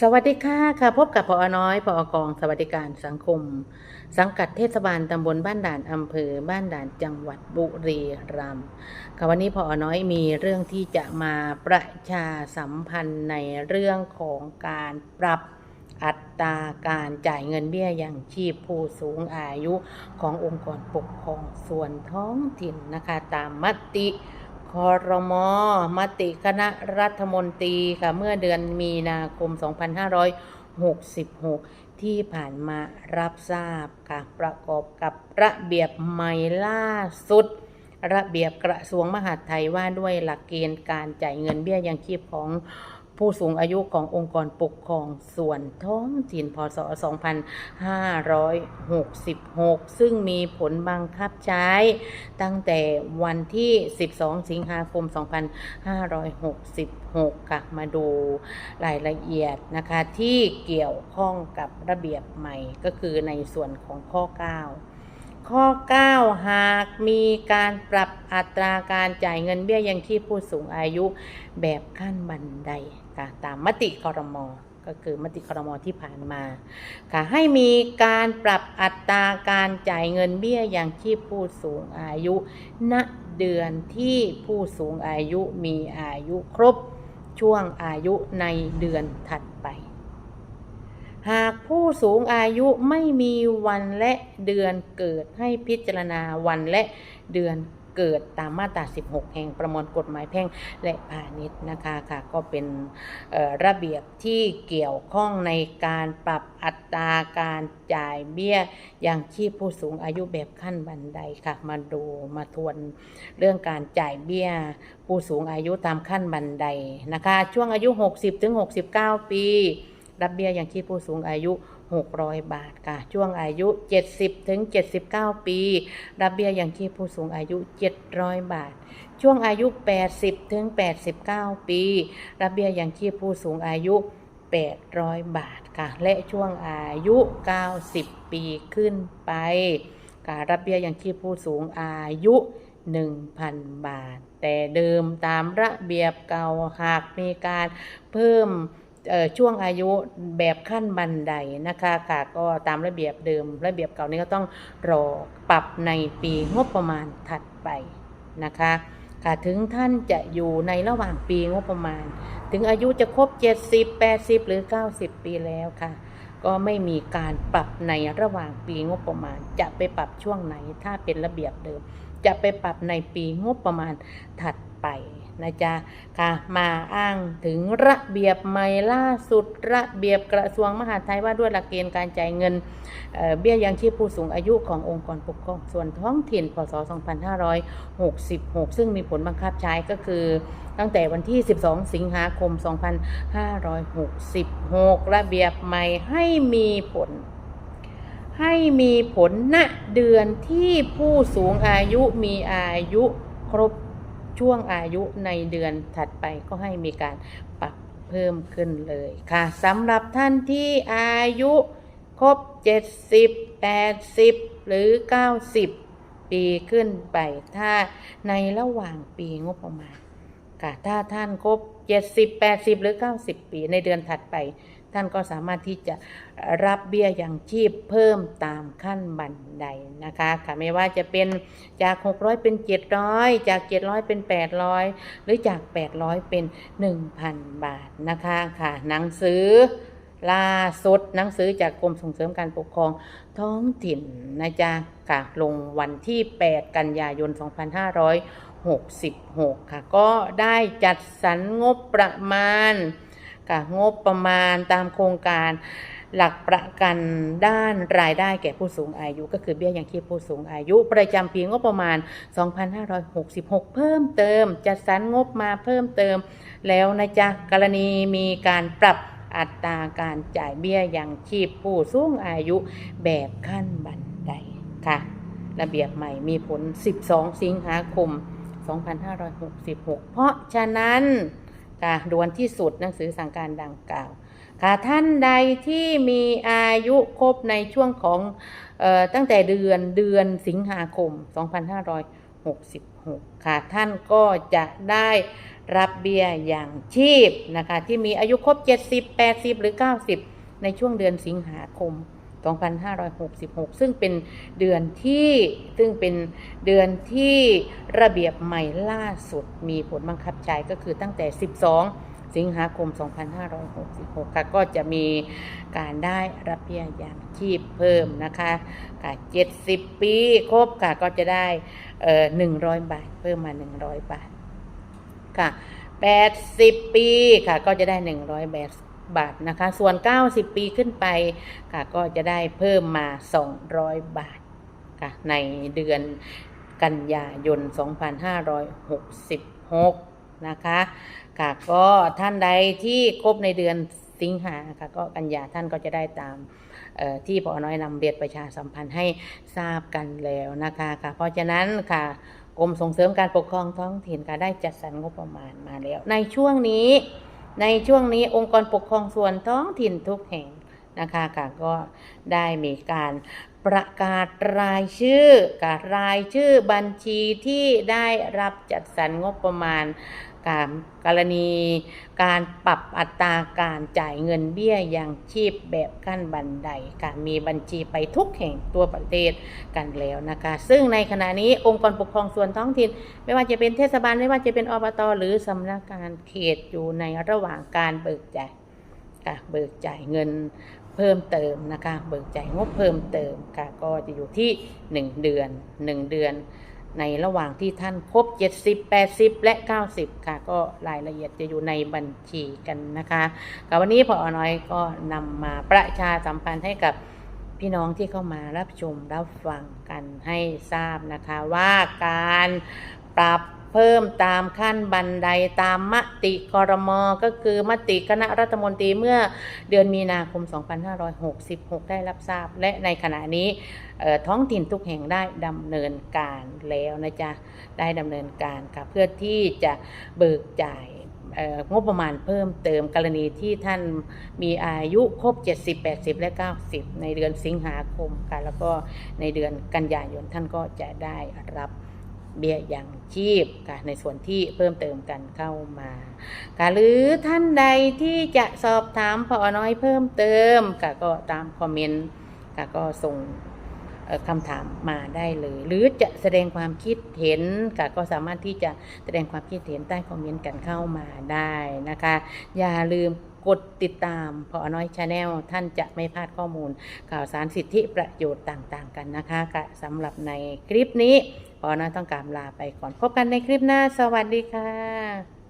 สวัสดีค่ะค่ะ พบกับพอน้อยพอกองสวัสดิการสังคม สังกัดเทศบาลตำบลบ้านด่านอำเภอ บ้านด่านจังหวัดบุรีรัมย์ค่ะวันนี้พอน้อยมีเรื่องที่จะมาประชาสัมพันธ์ในเรื่องของการปรับอัตราการจ่ายเงินเบี้ยยังชีพผู้สูงอายุขององค์กรปกครองส่วนท้องถิ่นนะคะตามมติ คอรมอมติคณะรัฐมนตรีค่ะเมื่อเดือนมีนาคม 2566 ที่ผ่านมารับทราบค่ะประกอบกับระเบียบใหม่ล่าสุด ระเบียบกระทรวงมหาดไทยว่าด้วยหลักเกณฑ์การจ่ายเงินเบี้ยยังชีพของผู้สูงอายุขององค์กรปกครองส่วนท้องถิ่นพศ 2566 ซึ่งมีผลบังคับใช้ ตั้งแต่วันที่ 12 สิงหาคม 2566 ค่ะ มาดูรายละเอียดนะคะที่เกี่ยวข้องกับระเบียบใหม่ก็คือในส่วนของข้อ 9 ข้อ 9 หากมีการปรับอัตราการจ่ายเงินเบี้ยยังชีพผู้สูงอายุแบบขั้นบันไดค่ะตามมติคอรมอก็คือมติคอรมอที่ผ่านมาค่ะให้มีการปรับอัตราการจ่ายเงินเบี้ยยังชีพผู้สูงอายุ ณเดือนที่ผู้สูงอายุมีอายุครบช่วงอายุในเดือนถัดไป หากผู้สูงอายุไม่มีวันและเดือนเกิดให้พิจารณาวันและเดือนเกิดตามมาตรา 16 แห่งประมวลกฎหมายแพ่งและพาณิชย์นะคะค่ะก็เป็นระเบียบที่เกี่ยวข้องในการปรับอัตราการจ่ายเบี้ยยังชีพผู้สูงอายุแบบขั้นบันไดค่ะ มาดูมาทวนเรื่องการจ่ายเบี้ยผู้สูงอายุตามขั้นบันไดนะคะ ช่วงอายุ 60 ถึง 69 ปี รับเบี้ยยังชีพผู้สูงอายุ 600 บาทค่ะ ช่วงอายุ 70ถึง79 ปี รับเบี้ยยังชีพผู้สูงอายุ 700 บาท ช่วงอายุ 80ถึง89 ปี รับเบี้ยยังชีพผู้สูงอายุ 800 บาทค่ะ และช่วงอายุ 90 ปีขึ้นไปค่ะรับเบี้ยยังชีพผู้สูงอายุ1,000 บาท แต่เดิมตามระเบียบเก่าหากมีการเพิ่ม ช่วงอายุแบบขั้นบันไดนะคะค่ะก็ตามระเบียบเดิม ระเบียบเก่านี้ก็ต้องรอปรับในปีงบประมาณถัดไปนะคะค่ะถึงท่านจะอยู่ในระหว่างปีงบประมาณ ถึงอายุจะครบ 70 80 หรือ 90 ปีแล้วค่ะ ก็ไม่มีการปรับในระหว่างปีงบประมาณ จะไปปรับช่วงไหนถ้าเป็นระเบียบเดิม จะไปปรับในปีงบประมาณถัดไปนะจ๊ะค่ะมาอ้างถึงระเบียบใหม่ล่าสุดระเบียบกระทรวงมหาดไทยว่าด้วยหลักเกณฑ์การจ่ายเงินเเบี้ยยังชีพผู้สูงอายุขององค์กรปกครองส่วนท้องถิ่นพศ 2566 ซึ่งมีผลบังคับใช้ก็คือตั้งแต่วันที่ 12 สิงหาคม 2566 ระเบียบใหม่ให้มีผล ให้มีผลณเดือนที่ผู้สูงอายุมีอายุครบช่วงอายุในเดือนถัดไปก็ให้มีการปรับเพิ่มขึ้นเลยค่ะสำหรับท่านที่อายุครบ 70 80 หรือ 90 ปีขึ้นไป ถ้าในระหว่างปีงบประมาณค่ะถ้าท่านครบ 70 80 หรือ 90 ปีในเดือนถัดไป ท่านก็สามารถที่จะรับเบี้ยยังชีพเพิ่มตามขั้นบันไดนะคะค่ะไม่ว่าจะเป็นจาก 600 เป็น 700 จาก 700 เป็น 800 หรือจาก 800 เป็น 1,000 บาทนะคะค่ะหนังสือล่าสุดหนังสือจากกรมส่งเสริมการปกครองท้องถิ่นนะจ๊ะค่ะลงวันที่ 8 กันยายน 2566 ค่ะ ก็ได้จัดสรรงบประมาณ ค่ะงบประมาณตามโครงการหลักประกันด้านรายได้แก่ผู้สูงอายุ ก็คือเบี้ยยังชีพผู้สูงอายุ ประจำปีงบประมาณ 2566 เพิ่มเติม จัดสรรงบมาเพิ่มเติม แล้วนะจ๊ะกรณีมีการปรับอัตราการจ่ายเบี้ยยังชีพผู้สูงอายุแบบขั้นบันไดค่ะ ระเบียบใหม่มีผล 12 สิงหาคม 2566 เพราะฉะนั้น ค่ะด่วนที่สุดหนังสือสั่งการดังกล่าว ค่ะท่านใดที่มีอายุครบในช่วงของออตั้งแต่เดือนเดือนสิงหาคม 2566 ค่ะท่านก็จะได้รับเบี้ยอย่างชีพนะคะที่มีอายุครบ 70 80 หรือ 90 ในช่วงเดือนสิงหาคม 2566 ซึ่งเป็นเดือนที่ซึ่งเป็นเดือนที่ระเบียบใหม่ล่าสุดมีผลบังคับใช้ก็คือตั้งแต่ 12 สิงหาคม 2566 ค่ะก็จะมีการได้รับเบี้ยย่างชีพเพิ่มนะคะค่ะ70 ปีครบค่ะก็จะได้เอ่อ100 บาท เพิ่มมา 100 บาทค่ะ80 ปีค่ะก็จะได้ 100บาท บาทนะคะ ส่วน 90 ปีขึ้นไปค่ะก็จะได้เพิ่มมา 200 บาทค่ะในเดือนกันยายน 2566 นะคะค่ะก็ท่านใดที่ครบในเดือนสิงหาค่ะก็กันยาท่านก็จะได้ตามที่พอน้อยนำเรียนประชาสัมพันธ์ให้ทราบกันแล้วนะคะค่ะเพราะฉะนั้นค่ะกรมส่งเสริมการปกครองท้องถิ่นก็ได้จัดสรรงบประมาณมาแล้ว ในช่วงนี้ ในช่วงนี้องค์กรปกครองส่วนท้องถิ่นทุกแห่งนะคะค่ะก็ได้มีการประกาศรายชื่อการรายชื่อบัญชีที่ได้รับจัดสรรงบประมาณ การกรณีการปรับอัตราการจ่ายเงินเบี้ยยังชีพแบบขั้นบันไดการมีบัญชีไปทุกแห่งตัวประเทศกันแล้วนะคะ ซึ่งในขณะนี้องค์กรปกครองส่วนท้องถิ่น ไม่ว่าจะเป็นเทศบาลไม่ว่าจะเป็นอบตหรือสำนักงานเขตอยู่ในระหว่างการเบิกจ่ายค่ะเบิกจ่ายเงินเพิ่มเติมนะคะ เบิกจ่ายงบเพิ่มเติมค่ะก็จะอยู่ที่ 1 เดือน 1 เดือน ในระหว่างที่ท่านครบ 70 80 และ 90 ค่ะ ก็รายละเอียดจะอยู่ในบัญชีกันนะคะกับวันนี้พอน้อยก็นำมาประชาสัมพันธ์ให้กับพี่น้องที่เข้ามารับชมรับฟังกันให้ทราบนะคะว่าการปรับ เพิ่มตามขั้นบันไดตามมติคอรมอก็คือมติคณะรัฐมนตรีเมื่อเดือนมีนาคม 2566 ได้รับทราบ และในขณะนี้ท้องถิ่นทุกแห่งได้ดำเนินการแล้วนะจ๊ะ ได้ดำเนินการค่ะเพื่อที่จะเบิกจ่ายงบประมาณเพิ่มเติมกรณีที่ท่านมีอายุครบ 70 80 และ 90 ในเดือนสิงหาคมค่ะแล้วก็ในเดือนกันยายนท่านก็จะได้รับ เบี้ยย่างชีพค่ะในส่วนที่เพิ่มเติมกันเข้ามาค่ะหรือท่านใดที่จะสอบถามพอน้อยเพิ่มเติมค่ะก็ตามคอมเมนต์ค่ะก็ส่งคำถามมาได้เลย หรือจะแสดงความคิดเห็นค่ะก็สามารถที่จะแสดงความคิดเห็นใต้คอมเมนต์กันเข้ามาได้นะคะ อย่าลืมกดติดตามพอน้อยชาแนลท่านจะไม่พลาดข้อมูล ข่าวสารสิทธิประโยชน์ต่างๆกันนะคะสำหรับในคลิปนี้ พอน้อยต้องการลาไปก่อนพบกันในคลิปหน้าสวัสดีค่ะ